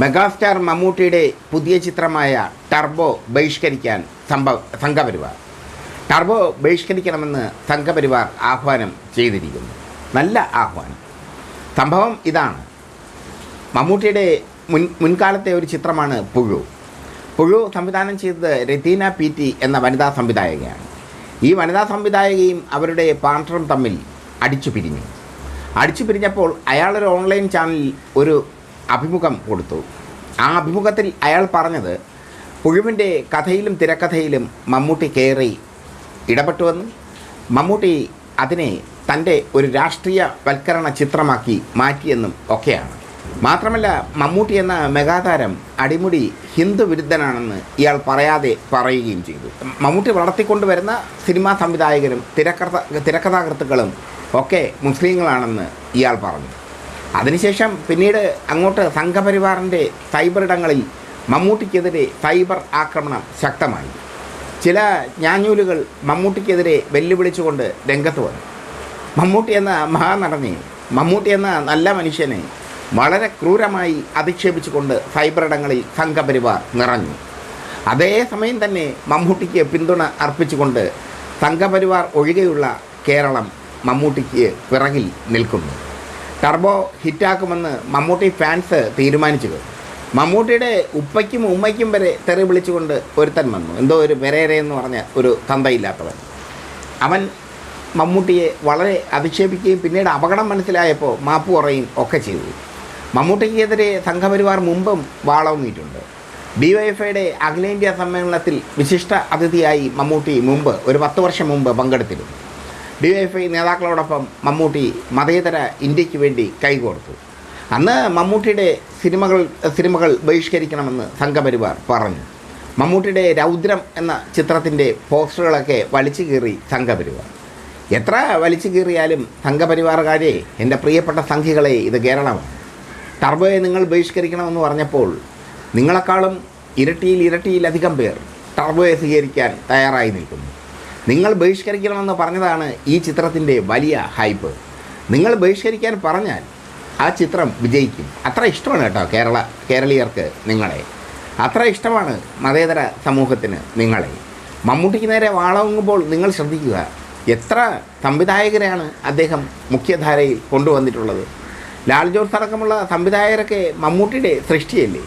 Megastar മമ്മൂട്ടിയുടെ പുതിയ ചിത്രമായ ടർബോ ബഹിഷ്കരിക്കാൻ സംഭവ സംഘപരിവാർ. ടർബോ ബഹിഷ്കരിക്കണമെന്ന് സംഘപരിവാർ ആഹ്വാനം ചെയ്തിരിക്കുന്നു. നല്ല ആഹ്വാനം. സംഭവം ഇതാണ്. മമ്മൂട്ടിയുടെ മുൻ മുൻകാലത്തെ ഒരു ചിത്രമാണ് പുഴു. പുഴു സംവിധാനം ചെയ്തത് രതീന പി ടി എന്ന വനിതാ സംവിധായകയാണ്. ഈ വനിതാ സംവിധായകയും അവരുടെ പാർട്ണറും തമ്മിൽ അടിച്ചു പിരിഞ്ഞു അടിച്ചു പിരിഞ്ഞപ്പോൾ അയാളൊരു ഓൺലൈൻ ചാനലിൽ ഒരു അഭിമുഖം കൊടുത്തു. ആ അഭിമുഖത്തിൽ അയാൾ പറഞ്ഞത് പുഴുവിന്റെ കഥയിലും തിരക്കഥയിലും മമ്മൂട്ടി കയറി ഇടപെട്ടുവെന്നും മമ്മൂട്ടി അതിനെ തന്റെ ഒരു രാഷ്ട്രീയ വൽക്കരണ ചിത്രമാക്കി മാറ്റിയെന്നും ഒക്കെയാണ്. മാത്രമല്ല മമ്മൂട്ടി എന്ന മെഗാതാരം അടിമുടി ഹിന്ദു വിരുദ്ധനാണെന്ന് ഇയാൾ പറയാതെ പറയുകയും ചെയ്തു. മമ്മൂട്ടി വളർത്തിക്കൊണ്ടുവരുന്ന സിനിമാ സംവിധായകരും തിരക്കഥ തിരക്കഥാകൃത്തുക്കളും ഒക്കെ മുസ്ലിങ്ങളാണെന്ന് ഇയാൾ പറഞ്ഞു. അതിനുശേഷം പിന്നീട് അങ്ങോട്ട് സംഘപരിവാറിന്റെ സൈബർ ഇടങ്ങളിൽ മമ്മൂട്ടിക്കെതിരെ സൈബർ ആക്രമണം ശക്തമായി. ചില ഞാഞ്ഞൂലുകൾ മമ്മൂട്ടിക്കെതിരെ വെല്ലുവിളിച്ചുകൊണ്ട് രംഗത്ത് വന്നു. മമ്മൂട്ടി എന്ന മഹാനടനെ മമ്മൂട്ടി എന്ന നല്ല മനുഷ്യനെ വളരെ ക്രൂരമായി അധിക്ഷേപിച്ചുകൊണ്ട് സൈബർ ഇടങ്ങളിൽ സംഘപരിവാർ നിറഞ്ഞു. അതേസമയം തന്നെ മമ്മൂട്ടിക്ക് പിന്തുണ അർപ്പിച്ചുകൊണ്ട് സംഘപരിവാർ ഒഴികെയുള്ള കേരളം മമ്മൂട്ടിക്ക് പിറകിൽ നിൽക്കുന്നു. ടർബോ ഹിറ്റാക്കുമെന്ന് മമ്മൂട്ടി ഫാൻസ് തീരുമാനിച്ചു മമ്മൂട്ടിയുടെ ഉപ്പയ്ക്കും ഉമ്മയ്ക്കും വരെ തെറി വിളിച്ചുകൊണ്ട് ഒരുത്തൻ വന്നു. എന്തോ ഒരു പെരേര എന്ന് പറഞ്ഞ ഒരു തന്തയില്ലാത്തവൻ. അവൻ മമ്മൂട്ടിയെ വളരെ അധിക്ഷേപിക്കുകയും പിന്നീട് അപകടം മനസ്സിലായപ്പോൾ മാപ്പ് കുറയും ഒക്കെ ചെയ്തു. മമ്മൂട്ടിക്കെതിരെ സംഘപരിവാർ മുമ്പും വാളവുന്നിട്ടുണ്ട് ഡി വൈ എഫ് ഐയുടെ അഖിലേന്ത്യാ സമ്മേളനത്തിൽ വിശിഷ്ട അതിഥിയായി മമ്മൂട്ടി മുമ്പ് ഒരു പത്ത് വർഷം മുമ്പ് പങ്കെടുത്തിരുന്നു. ഡി വൈ എഫ് ഐ നേതാക്കളോടൊപ്പം മമ്മൂട്ടി മതേതര ഇന്ത്യയ്ക്ക് വേണ്ടി കൈകോർത്തു. അന്ന് മമ്മൂട്ടിയുടെ സിനിമകൾ സിനിമകൾ ബഹിഷ്കരിക്കണമെന്ന് സംഘപരിവാർ പറഞ്ഞു. മമ്മൂട്ടിയുടെ രൗദ്രം എന്ന ചിത്രത്തിന്റെ പോസ്റ്ററുകളൊക്കെ വലിച്ചു കീറി സംഘപരിവാർ. എത്ര വലിച്ചു കീറിയാലും സംഘപരിവാറുകാരെ എന്റെ പ്രിയപ്പെട്ട സംഘികളെ ഇത് കേരളമാണ്. ടർബോയെ നിങ്ങൾ ബഹിഷ്കരിക്കണമെന്ന് പറഞ്ഞപ്പോൾ നിങ്ങളെക്കാളും ഇരട്ടിയിൽ ഇരട്ടിയിലധികം പേർ ടർബോയെ സ്വീകരിക്കാൻ തയ്യാറായി നിൽക്കുന്നു. നിങ്ങൾ ബഹിഷ്കരിക്കണമെന്ന് പറഞ്ഞതാണ് ഈ ചിത്രത്തിന്റെ വലിയ ഹൈപ്പ്. നിങ്ങൾ ബഹിഷ്കരിക്കാൻ പറഞ്ഞാൽ ആ ചിത്രം വിജയിക്കും. അത്ര ഇഷ്ടമാണ് കേട്ടോ കേരള കേരളീയർക്ക് നിങ്ങളെ. അത്ര ഇഷ്ടമാണ് മതേതര സമൂഹത്തിന് നിങ്ങളെ. മമ്മൂട്ടിക്ക് നേരെ വാളവുങ്ങുമ്പോൾ നിങ്ങൾ ശ്രദ്ധിക്കുക എത്ര സംവിധായകരെയാണ് അദ്ദേഹം മുഖ്യധാരയിൽ കൊണ്ടുവന്നിട്ടുള്ളത്. ലാൽ ജോസ് അടക്കമുള്ള സംവിധായകരൊക്കെ മമ്മൂട്ടിയുടെ സൃഷ്ടിയല്ലേ?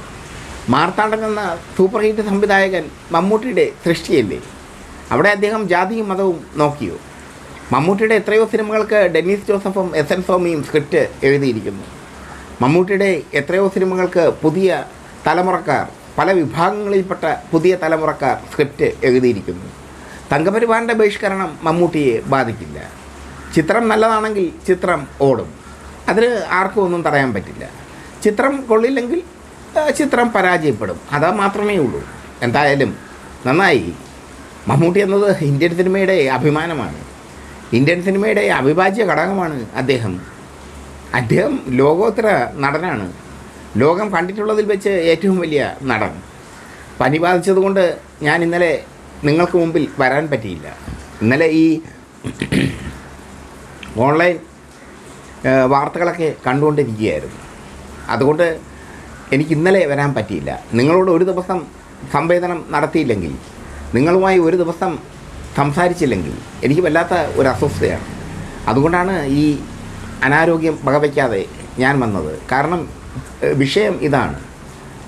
മാർത്താണ്ഡൻ എന്ന സൂപ്പർ ഹിറ്റ് സംവിധായകൻ മമ്മൂട്ടിയുടെ സൃഷ്ടിയല്ലേ? അവിടെ അദ്ദേഹം ജാതിയും മതവും നോക്കിയോ? മമ്മൂട്ടിയുടെ എത്രയോ സിനിമകൾക്ക് ഡെന്നീസ് ജോസഫും എസ് എൻ സ്വാമിയും സ്ക്രിപ്റ്റ് എഴുതിയിരിക്കുന്നു. മമ്മൂട്ടിയുടെ എത്രയോ സിനിമകൾക്ക് പുതിയ തലമുറക്കാർ പല വിഭാഗങ്ങളിൽപ്പെട്ട പുതിയ തലമുറക്കാർ സ്ക്രിപ്റ്റ് എഴുതിയിരിക്കുന്നു. തങ്കപരിവാറിന്റെ ബഹിഷ്കരണം മമ്മൂട്ടിയെ ബാധിക്കില്ല. ചിത്രം നല്ലതാണെങ്കിൽ ചിത്രം ഓടും. അതിന് ആർക്കും ഒന്നും തടയാൻ പറ്റില്ല. ചിത്രം കൊള്ളില്ലെങ്കിൽ ചിത്രം പരാജയപ്പെടും. അതാ മാത്രമേ ഉള്ളൂ. എന്തായാലും നന്നായി. മമ്മൂട്ടി എന്നത് ഇന്ത്യൻ സിനിമയുടെ അഭിമാനമാണ്. ഇന്ത്യൻ സിനിമയുടെ അവിഭാജ്യ ഘടകമാണ് അദ്ദേഹം. അദ്ദേഹം ലോകോത്തര നടനാണ്. ലോകം കണ്ടിട്ടുള്ളതിൽ വെച്ച് ഏറ്റവും വലിയ നടൻ. പനി ബാധിച്ചതുകൊണ്ട് ഞാൻ ഇന്നലെ നിങ്ങൾക്ക് മുമ്പിൽ വരാൻ പറ്റിയില്ല. ഇന്നലെ ഈ ഓൺലൈൻ വാർത്തകളൊക്കെ കണ്ടുകൊണ്ടിരിക്കുകയായിരുന്നു. അതുകൊണ്ട് എനിക്ക് ഇന്നലെ വരാൻ പറ്റിയില്ല. നിങ്ങളോട് ഒരു ദിവസം സംവേദനം നടത്തിയില്ലെങ്കിൽ നിങ്ങളുമായി ഒരു ദിവസം സംസാരിച്ചില്ലെങ്കിൽ എനിക്ക് വല്ലാത്ത ഒരു അസ്വസ്ഥയാണ് അതുകൊണ്ടാണ് ഈ അനാരോഗ്യം വകവയ്ക്കാതെ ഞാൻ വന്നത്. കാരണം വിഷയം ഇതാണ്.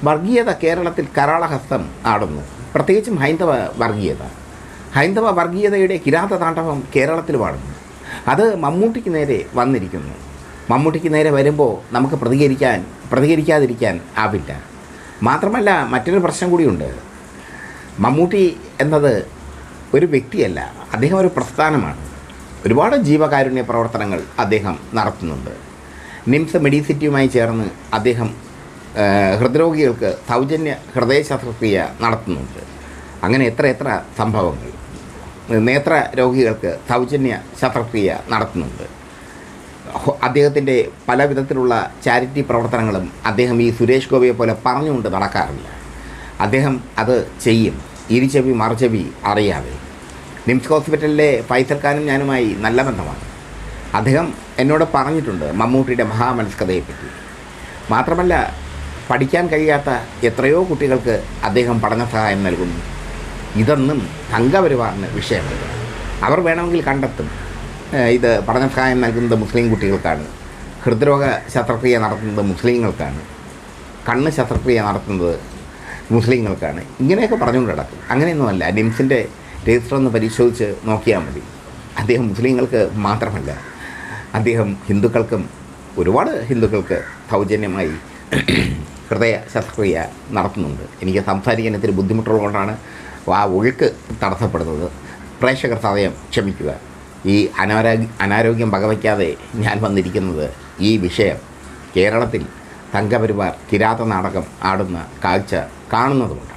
വർഗീയത കേരളത്തിൽ കരാളഹസ്തം ആടുന്നു. പ്രത്യേകിച്ചും ഹൈന്ദവ വർഗീയത. ഹൈന്ദവ വർഗീയതയുടെ കിരാത താണ്ഡവം കേരളത്തിൽ പാടുന്നു അത് മമ്മൂട്ടിക്ക് നേരെ വന്നിരിക്കുന്നു. മമ്മൂട്ടിക്ക് നേരെ വരുമ്പോൾ നമുക്ക് പ്രതികരിക്കാൻ പ്രതികരിക്കാതിരിക്കാൻ ആവില്ല. മാത്രമല്ല മറ്റൊരു പ്രശ്നം കൂടിയുണ്ട്. മമ്മൂട്ടി എന്നത് ഒരു വ്യക്തിയല്ല അദ്ദേഹം ഒരു പ്രസ്ഥാനമാണ്. ഒരുപാട് ജീവകാരുണ്യ പ്രവർത്തനങ്ങൾ അദ്ദേഹം നടത്തുന്നുണ്ട്. നിംസ് മെഡിസിറ്റിയുമായി ചേർന്ന് അദ്ദേഹം ഹൃദ്രോഗികൾക്ക് സൗജന്യ ഹൃദയ ശസ്ത്രക്രിയ നടത്തുന്നുണ്ട്. അങ്ങനെ എത്ര എത്ര സംഭവങ്ങൾ. നേത്ര രോഗികൾക്ക് സൗജന്യ ശസ്ത്രക്രിയ നടത്തുന്നുണ്ട്. അദ്ദേഹത്തിന്റെ പല വിധത്തിലുള്ള ചാരിറ്റി പ്രവർത്തനങ്ങളും അദ്ദേഹം ഈ സുരേഷ് ഗോപിയെ പോലെ പറഞ്ഞുകൊണ്ട് നടക്കാറില്ല. അദ്ദേഹം അത് ചെയ്യും. ഇരിച്ചെവി മറുചെവി അറിയാതെ. നിംസ് ഹോസ്പിറ്റലിലെ ഫൈസൽ ഖാനും ഞാനുമായി നല്ല ബന്ധമാണ്. അദ്ദേഹം എന്നോട് പറഞ്ഞിട്ടുണ്ട് മമ്മൂട്ടിയുടെ മഹാമനസ്കതയെപ്പറ്റി. മാത്രമല്ല പഠിക്കാൻ കഴിയാത്ത എത്രയോ കുട്ടികൾക്ക് അദ്ദേഹം പഠന സഹായം നൽകുന്നു. ഇതൊന്നും സംഘപരിവാറിന് വിഷയമല്ല. അവർ വേണമെങ്കിൽ കണ്ടെത്തും. ഇത് പഠന സഹായം നൽകുന്നത് മുസ്ലിം കുട്ടികൾക്കാണ്. ഹൃദ്രോഗ ശസ്ത്രക്രിയ നടത്തുന്നത് മുസ്ലിങ്ങൾക്കാണ്. കണ്ണ് ശസ്ത്രക്രിയ നടത്തുന്നത് മുസ്ലിങ്ങൾക്കാണ്. ഇങ്ങനെയൊക്കെ പറഞ്ഞുകൊണ്ട് നടക്കും. അങ്ങനെയൊന്നുമല്ല. നിംസിന്റെ രജിസ്റ്റർ ഒന്ന് പരിശോധിച്ച് നോക്കിയാൽ മതി. അദ്ദേഹം മുസ്ലിങ്ങൾക്ക് മാത്രമല്ല അദ്ദേഹം ഹിന്ദുക്കൾക്കും ഒരുപാട് ഹിന്ദുക്കൾക്ക് സൗജന്യമായി ഹൃദയ ശസ്ത്രക്രിയ നടത്തുന്നുണ്ട്. എനിക്ക് സംസാരിക്കാൻ ഇത്തിരി ബുദ്ധിമുട്ടുള്ളതുകൊണ്ടാണ് ആ ഒഴുക്ക് തടസ്സപ്പെടുന്നത്. പ്രേക്ഷകർ സമയം ക്ഷമിക്കുക. ഈ അനാരോഗ്യ അനാരോഗ്യം പകവയ്ക്കാതെ ഞാൻ വന്നിരിക്കുന്നത് ഈ വിഷയം കേരളത്തിൽ സംഘപരിവാർ കിരാത നാടകം ആടുന്ന കാഴ്ച കാണുന്നതുകൊണ്ടാണ്.